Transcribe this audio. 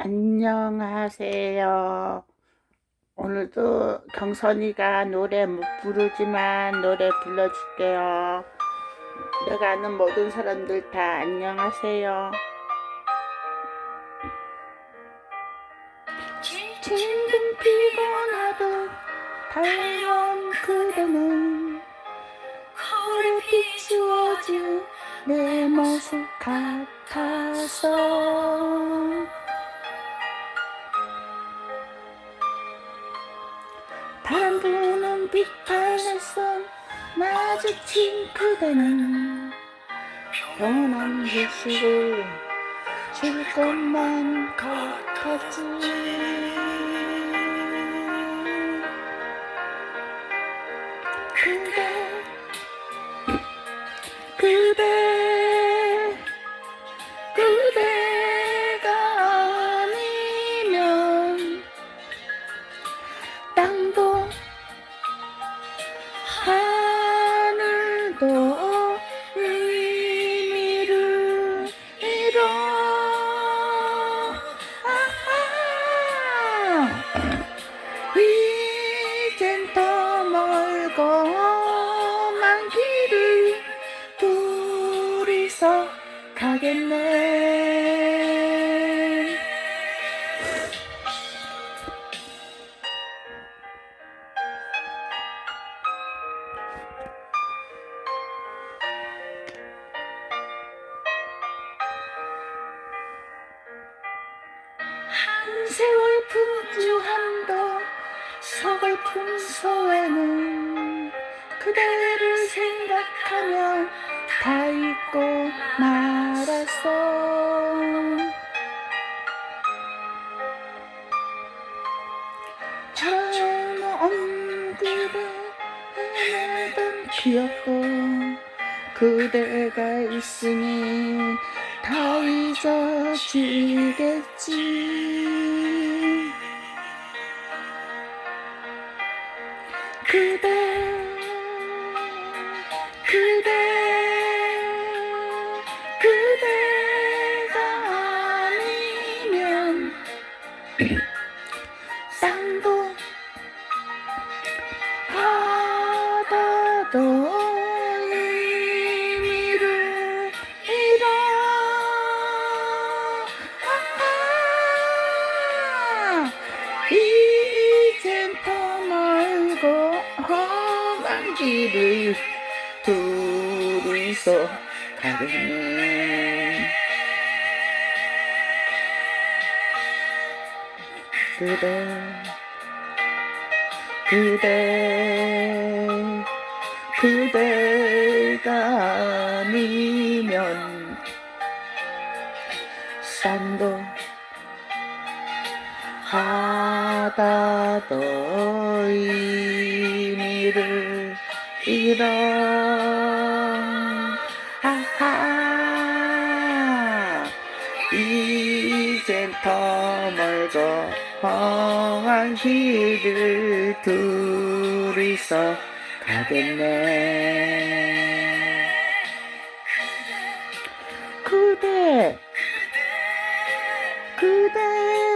안녕하세요. 오늘도 경선이가 노래 못 부르지만 노래 불러줄게요. 내가 아는 모든 사람들 다 안녕하세요. 지금 피곤하도 달려온 그대는 거울에 비추어진 내 모습 같아서 바람 부는 빛바에서 마주친 그대는 평온한 휴식을 줄 것만 같았지 둘이서 가겠네. 한 세월 풍주한도 서글픈 소에는 그대를 생각하며 다 잊고 말았어 저런 그대 헤매던 기억도 그대가 있으니 다 잊어지겠지. 그대 길을 둘이서 가겠네 그대 그대 그대가 아니면 산도 바다도 의미를 잃어 하하. 이젠 더 멀고 험한 길을 둘이서 가겠네. 그대 그대